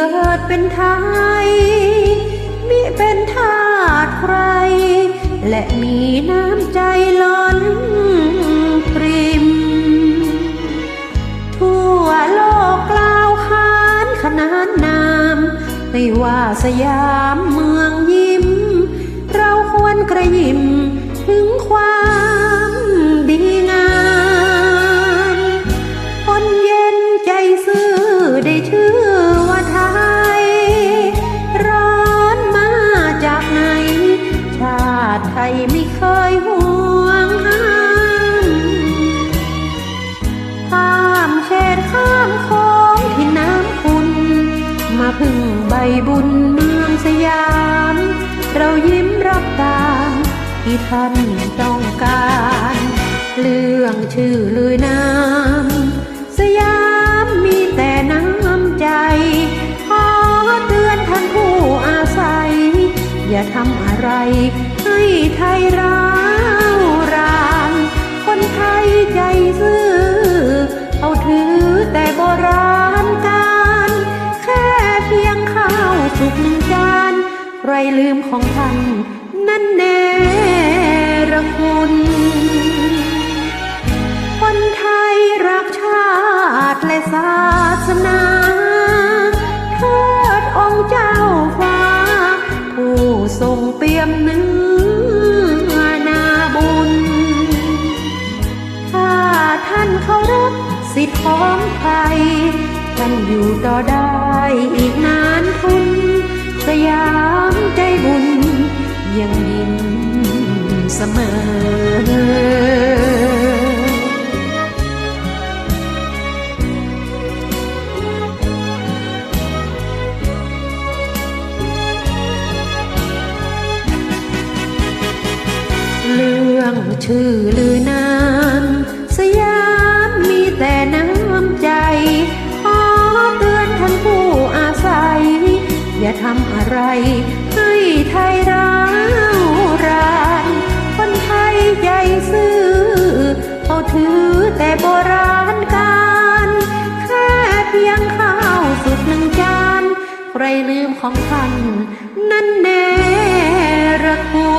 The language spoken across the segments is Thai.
เกิดเป็นไทยมิเป็นทาสใคร และมีน้ำใจล้นปริม ทั่วโลกกล่าวขานขนานนามไม่ว่าสยามเมืองยิ้ม เราควรกระยิม บบุญเมืองสยาม เรายิ้มรับตามที่ท่านต้องการ เรื่องชื่อลือน้ำสยามมีแต่น้ำใจ ขอเตือนท่านผู้อาศัย อย่าทำอะไรให้ไทยร้า สุกหนึ่งจานใครลืมของท่านนั่นแน่ระคุณคนไทยรักชาติและศาสนาเทิดองค์เจ้าฟ้า ผู้ทรงเปี่ยมเนื้อนาบุญ ถ้าท่านเคารพสิทธิของไทยท่านอยู่ต่อได้อีกนานทุน ชื่อลือนามสยามมีแต่น้ำใจ ขอเตือนท่านผู้อาศัย อย่าทำอะไรให้ไทยร้าวรานคนไทยใจซื่อเขาถือแต่โบราณการ แค่เพียงข้าวสุดหนึ่งจาน ใครลืมของท่านนั่นแน่ระคุณ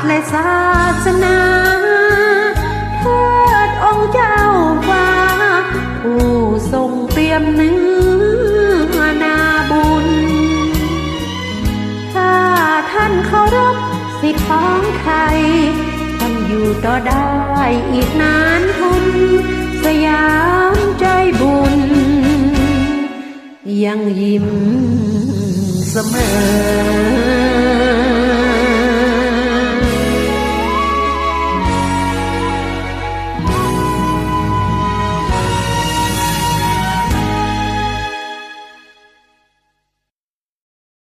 ติและศาสนาเทิดองค์เจ้าฟ้า ผู้ทรงเปี่ยมเนื้อนาบุญ ถ้าท่านเคารพสิทธิของไทยท่านอยู่ต่อได้อีกนานทุน สยามใจบุญ ยังยิ้มเสมอ